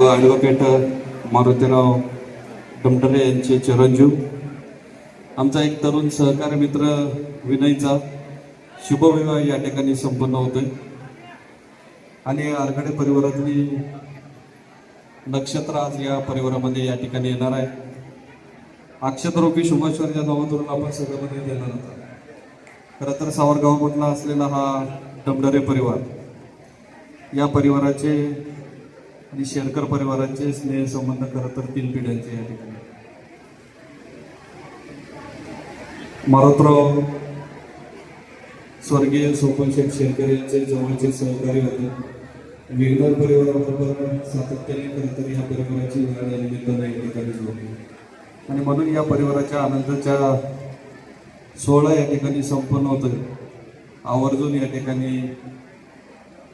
Advocate Marutirao डमटरे यांचे चिरंजीव. आमचा एक तरुण सहकारी मित्र विनयचा शुभविवाह या ठिकाणी संपन्न होतोय. आणि आरगडे परिवारातली नक्षत्र आज या परिवारामध्ये या ठिकाणी येणार आहे. अक्षतरूपी शुभेश्वरच्या नावातून आपण सगळ्यामध्ये देणार होता खरं तर सावरगावमधला असलेला हा डमडरे परिवार या परिवाराचे आणि शेरकर परिवाराचे स्नेह संबंध खरं तर तीन पिढ्यांचे या ठिकाणी. मारुतराव स्वर्गीय सोपन शेठ शेरकर यांचे जवळचे सहकारी होते. विघ्नर परिवाराबरोबर सातत्याने खरं तर या परिवाराची वेळ या निमित्तानं या ठिकाणी जोडली. आणि म्हणून या परिवाराच्या आनंदाच्या सोहळा या ठिकाणी संपन्न होतोय. आवर्जून या ठिकाणी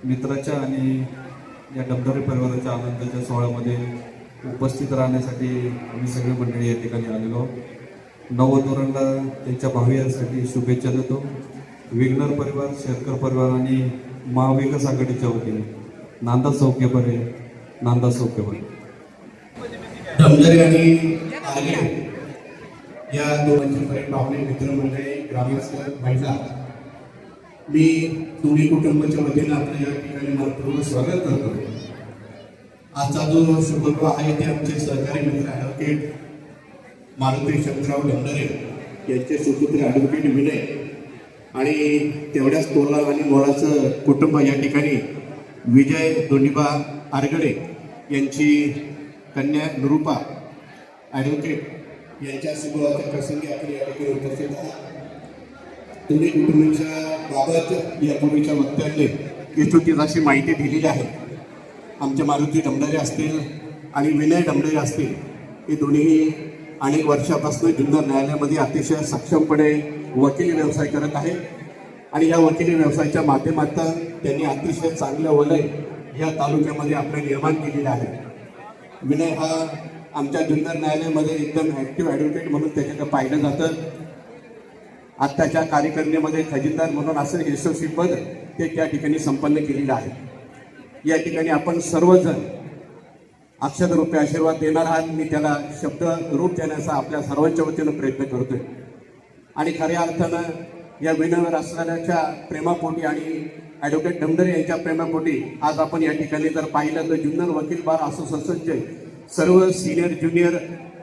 मित्राच्या आणि या डबडरे परिवाराच्या आनंदाच्या सोहळ्यामध्ये उपस्थित राहण्यासाठी आम्ही सगळे मंडळी या ठिकाणी आलेलो आहोत. त्यांच्या भावियांसाठी शुभेच्छा देतो. विघ्नर परिवार शेतकर परिवार आणि महाविकास आघाडीच्या वतीने. नांदा चौकेपरे नांदा चौकेपरे धमजरे आणि आर्य या दोघांचे पाहुणे मित्रमंडळी ग्रामस्थ महिला. मी दोन्ही कुटुंबाच्या वतीनं आपल्या या ठिकाणी मनपूर्वक स्वागत करतो. आजचा जो शुभविवाह आहे ते आमचे सहकारी मित्र ॲडव्होकेट मारुती शंकरराव डमडरे यांचे सुपुत्र ॲडव्होकेट विनय आणि तेवढ्याच तोला आणि मोलाचं कुटुंब या ठिकाणी विजय दोंडीबा आरगडे यांची कन्या निरुपा ॲडव्होकेट यांच्या शुभवाच्या प्रसंगी आपण या ठिकाणी उपस्थित आहात. त्यांनी कुटुंबाच्या बाबत यापूर्वीच्या वक्त्याने विस्तृत अशी माहिती दिलेली आहे. आमचे मारुती डमडारे असतील आणि विनय डमडारे असतील हे दोन्ही अनेक वर्षापासून जुन्नर न्यायालयामध्ये अतिशय सक्षमपणे वकिली व्यवसाय करत आहे आणि या वकिली व्यवसायाच्या माध्यमातून त्यांनी अतिशय चांगलं वलय या तालुक्यामध्ये आपलं निर्माण केलेलं आहे. विनय हा आमच्या जुन्नर न्यायालयामध्ये एकदम ॲक्टिव्ह ॲडव्होकेट म्हणून त्याच्याकडे पाहिलं जातं. आत्ताच्या कार्यकारिणीमध्ये खजिनदार म्हणून असं यशस्वी पद ते त्या ठिकाणी संपन्न केलेलं आहे. या ठिकाणी आपण सर्वजण अक्षररूपे आशीर्वाद देणार आहात. मी त्याला शब्द रूप देण्याचा आपल्या सर्वांच्या वतीनं प्रयत्न करतोय. आणि खऱ्या अर्थानं या विनवर असणाऱ्याच्या प्रेमापोटी आणि ॲडव्होकेट डमडरे यांच्या प्रेमापोटी आज आपण या ठिकाणी जर पाहिलं तर जुन्नर वकील बार असोसिएशनचे सर्व सिनियर ज्युनियर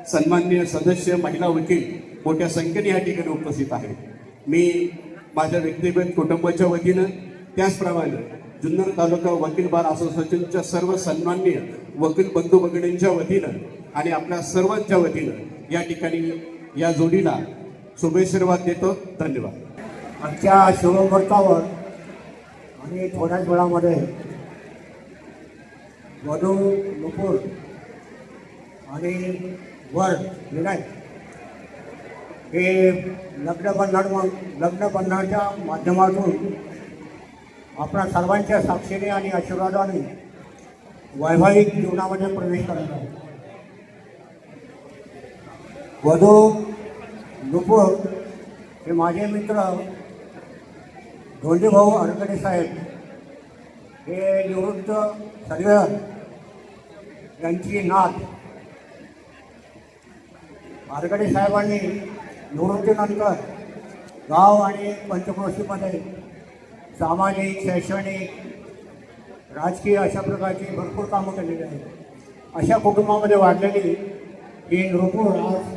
सन्माननीय सदस्य महिला वकील मोठ्या संख्येने या ठिकाणी उपस्थित आहेत मी माझ्या व्यक्तिगत कुटुंबाच्या वतीनं त्याचप्रमाणे जुन्नर तालुका वकील बार असोसिएशनच्या सर्व सन्माननीय वकील बंधू भगिनींच्या वतीनं आणि आपल्या सर्वांच्या वतीनं या ठिकाणी या जोडीला शुभेशीर्वाद देतो. धन्यवाद. आजच्या शुभमुहूर्तावर आणि थोड्याच वेळामध्ये वधू नुपूर आणि वर विनायक हे लग्नबंधन लग्नबंधनाच्या माध्यमातून आपल्या सर्वांच्या साक्षीने आणि आशीर्वादाने वैवाहिक जीवनामध्ये प्रवेश करत आहे वधू नुपूर हे माझे मित्र धोंडीभाऊ अडकडे साहेब हे निवृत्त सर्वेअर यांची नात. आरगडे साहेबांनी निवृत्तीनंतर गाव आणि पंचक्रोशीमध्ये सामाजिक शैक्षणिक राजकीय अशा प्रकारची भरपूर कामं केलेली आहेत. अशा कुटुंबामध्ये वाढलेली ही नृपूर आज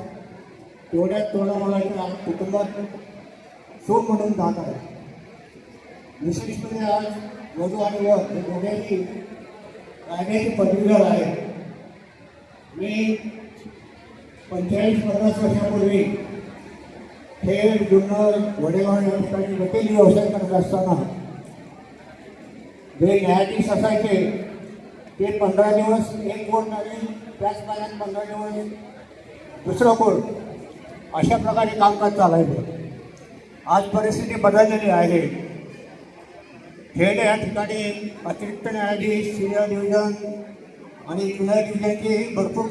तेवढ्याच तोडा मुलाच्या कुटुंबात सून म्हणून जात आहे. विशेषपणे आज वधू आणि वर हे दोघेही कायद्याची पदवीधर आहे मी पंचेचाळीस पन्नास वर्षापूर्वी खेळ जुन्नर वडेगाव या ठिकाणी वकील व्यवसाय करत असताना जे न्यायाधीश असायचे ते पंधरा दिवस एक कोर्ट आणि त्याच पाण्यात पंधरा दिवस दुसरं कोर्ट. अशा प्रकारे कामकाज चालायचं. आज परिस्थिती बदललेली आहे. खेड या ठिकाणी अतिरिक्त न्यायाधीश सिनियर डिव्हिजन आणि जुन्या डिव्हिजनचे भरपूर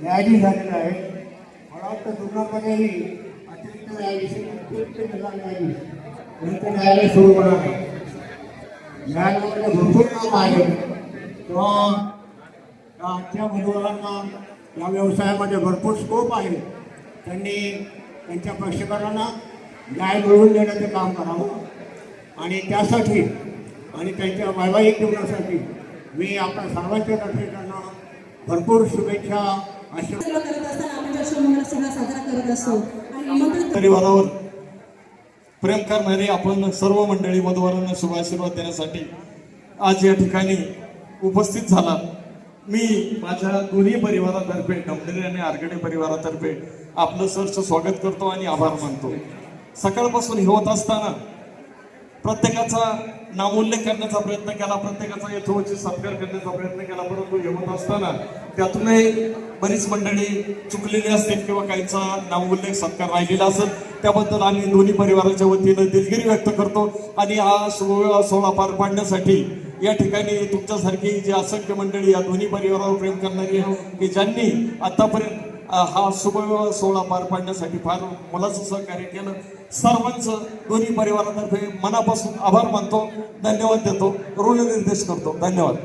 न्यायाधीश झालेले आहेत. मला वाटतं जुन्नरमध्येही न्यायालय सुरू होणार न्यायालयामध्ये भरपूर काम आहे तेव्हा आमच्या आजच्या मुलांना या व्यवसायामध्ये भरपूर स्कोप आहे त्यांनी त्यांच्या प्रेक्षकांना न्याय मिळवून देण्याचे काम करावं आणि त्यासाठी आणि त्यांच्या वैवाहिक जीवनासाठी मी आपल्या सर्वांच्या तर्फे भरपूर शुभेच्छा आशीर्वाद करत असताना आपण जन्मदिन साजरा करत असतो. परिवारावर प्रेम करणारी आपण सर्व मंडळी मधुवरांना शुभाशीर्वाद देण्यासाठी आज या ठिकाणी उपस्थित झाला. मी माझ्या दोन्ही परिवारातर्फे डमडरे आणि आरगडे परिवारातर्फे आपलं सरच स्वागत करतो आणि आभार मानतो. सकाळपासून हे होत असताना प्रत्येकाचा नामोल्लेख करण्याचा प्रयत्न केला प्रत्येकाचा यथोचित सत्कार करण्याचा प्रयत्न केला परंतु हे असताना त्यातूनही बरीच मंडळी चुकलेली असतील किंवा काहींचा नामोल्लेख सत्कार राहिलेला असेल त्याबद्दल आम्ही दोन्ही परिवाराच्या वतीनं दिलगिरी व्यक्त करतो आणि हा सोहळा सोहळा पार पाडण्यासाठी या ठिकाणी तुमच्यासारखी जी असंख्य मंडळी या दोन्ही परिवारावर प्रेम करणारी आहे की ज्यांनी आतापर्यंत हा शुभ सोहळा पार पाडण्यासाठी फार मोलाचं सहकार्य केलं. सर्वांचं दोन्ही परिवारातर्फे मनापासून आभार मानतो धन्यवाद देतो ऋणनिर्देश करतो. धन्यवाद.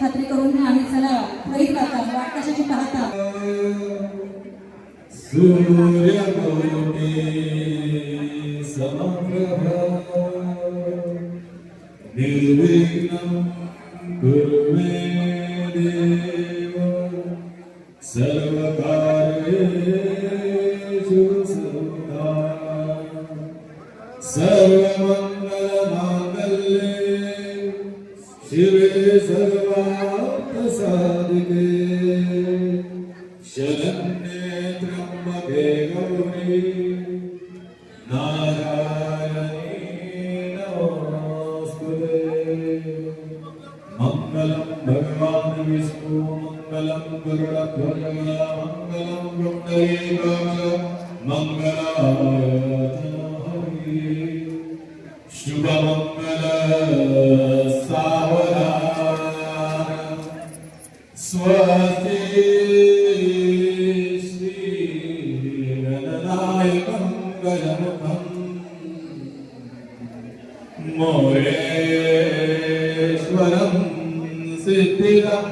खात्री करून आम्ही आणि चला त्वरित करता वाट कशाची पाहता സർവമംഗളമാകല്ലേ ശിവേ സർവാപ്രസാദികേ ശരണ്യേ ത്രംബകേ ഗൗരി. മംഗളം ഭഗവാൻ വിഷ്ണു മംഗളം ഗരുഡധ്വജ മംഗളം ഗുണ്ടേവ श्रीगणनायकं मोरेश्वरं सिद्धिदम्